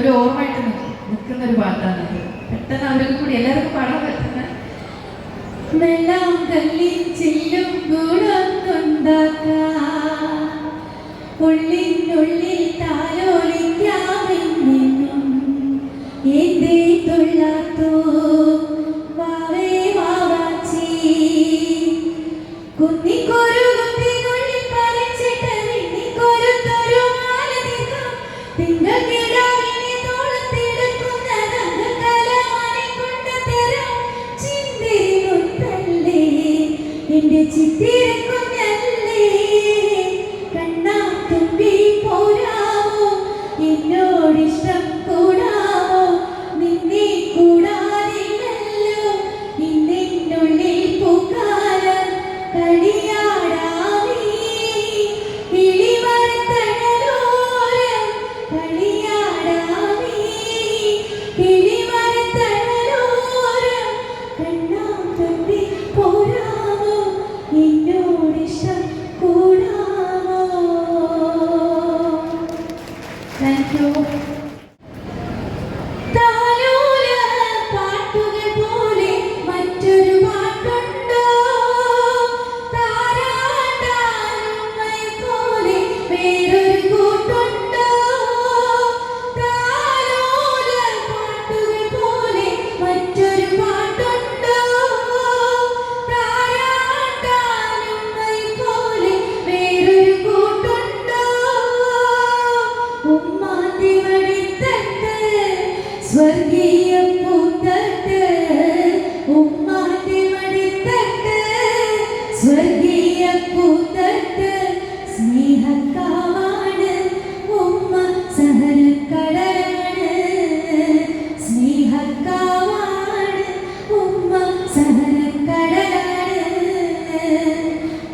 ഒരു ഓർമ്മയായിട്ട് നിൽക്കുന്ന ഒരു പാട്ടാണ് പെട്ടെന്ന് അവരൊക്കെ കൂടി എല്ലാവർക്കും പാടാൻ പറ്റുന്ന ചെല്ലും ഗുണത്തുണ്ടാക്ക. നിന്റെ ചിത്തിരക്കോ Thank you.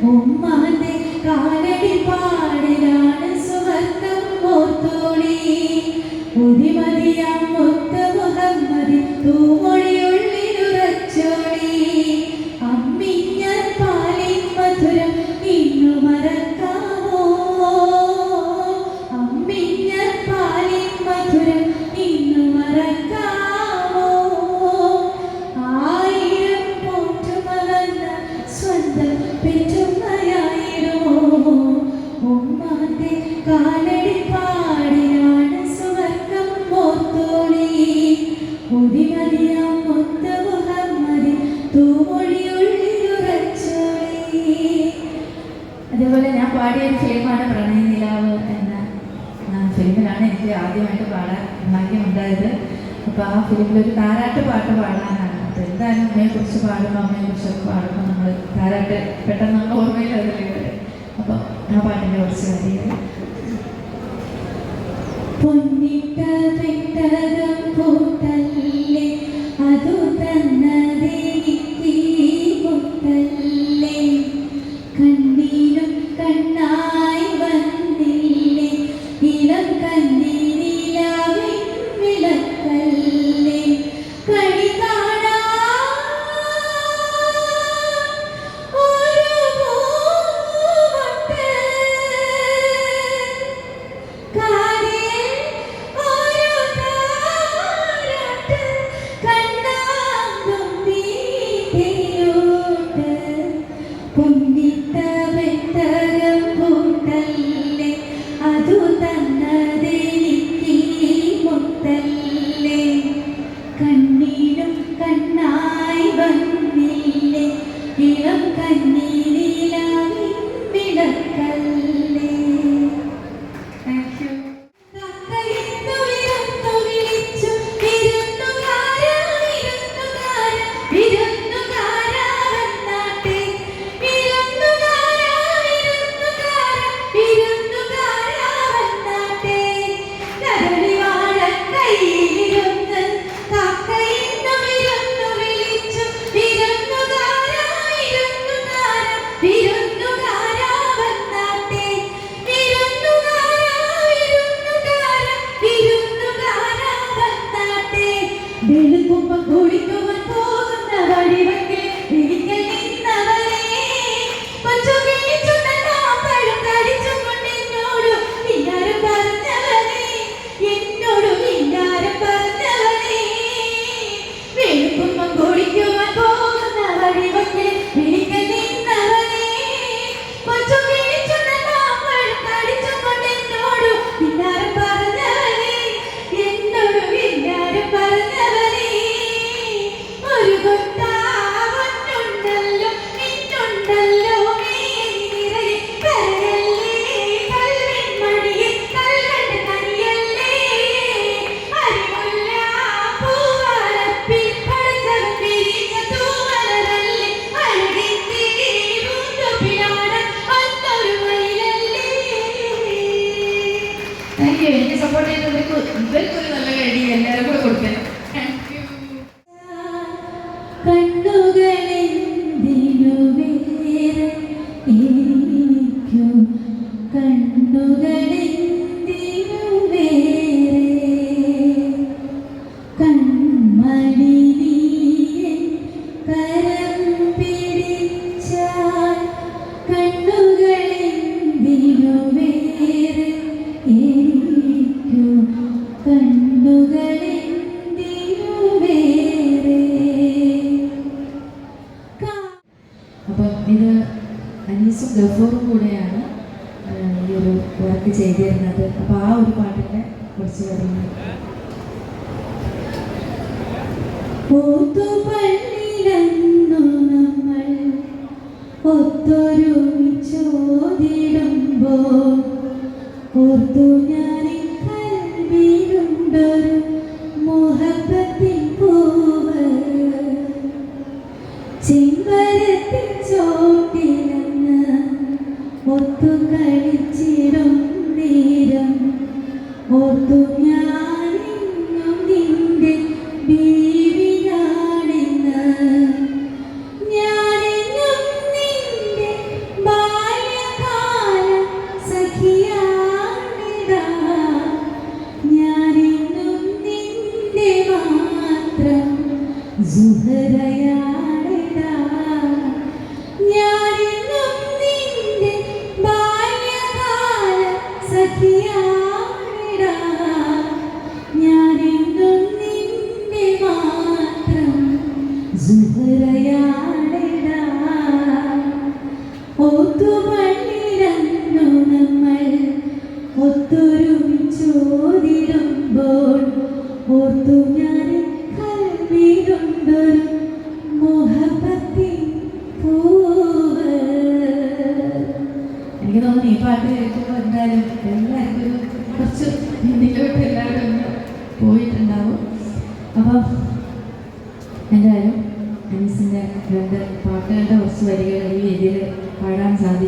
ഉമ്മാന്റെ കാലടി പാടിലാണ് സുവർഗം ഓർത്തോളി. മുത്ത ഫിലിമിലൊരു താരാട്ട് പാട്ട് പാടാനാണ്. അപ്പോൾ എന്തായാലും അമ്മയെ കുറിച്ച് പാടുമ്പോൾ അമ്മയെ കുറിച്ചൊക്കെ പാടുമ്പോൾ നമ്മൾ താരാട്ട് പെട്ടെന്ന് നമ്മൾ ഓർമ്മയിൽ അതിലേക്ക് അപ്പോൾ ആ പാട്ടിന്റെ കുറച്ച് കാര്യങ്ങൾ പൊന്നിട്ട പെട്ടകം പൂത്തല്ലേ അതു തന്നതേ കണ്ണുകളെന്തിനു വേറെ ഈ ഒരു വർക്ക് ചെയ്തിരുന്നത്. അപ്പോൾ ആ ഒരു പാട്ടിനെ കുറച്ച് ഒത്തൊരു ഒത്തൊരുമിച്ചോതിടുമ്പോൾ ഓർത്തു ഞാൻ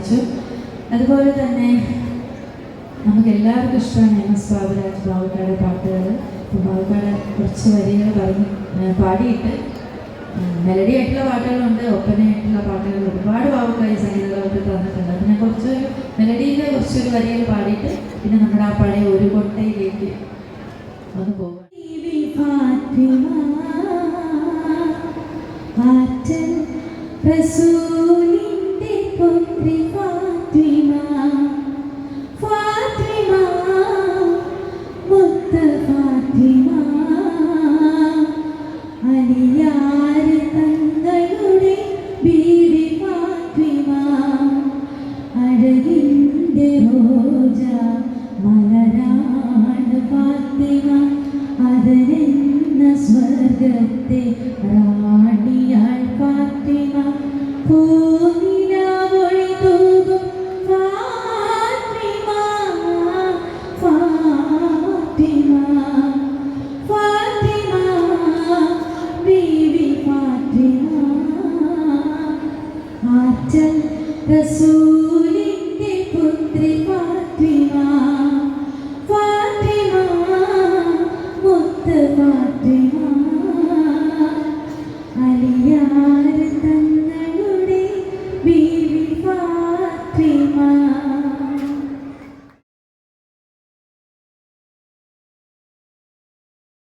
സാധിച്ചു അതുപോലെ തന്നെ നമുക്ക് എല്ലാവർക്കും ഇഷ്ടമാണ് എം എസ് ബാബുരാജ് ബാബുക്കാട് പാട്ടുകൾ ബാബുക്കാട് കുറച്ച് വരികൾ പറഞ്ഞ് പാടിയിട്ട് മെലഡി ആയിട്ടുള്ള പാട്ടുകളുണ്ട് ഒപ്പനയായിട്ടുള്ള പാട്ടുകൾ ഒരുപാട് ബാബുക്കാരി സംഗീതങ്ങളൊക്കെ തന്നിട്ടുണ്ട്. അതിനെ കുറച്ച് മെലഡിയിലെ കുറച്ചൊരു വരികൾ പാടിയിട്ട് പിന്നെ നമ്മുടെ ആ പഴയ ഒരു കൊട്ടയിലേക്ക് ഒന്ന് പോകും. പ്രസൂലിന്റെ പുത്രി അഴകിന്റെ റോജ മലരാണ് ഫാത്തിമ. അതനെന്ന സ്വർഗത്തെ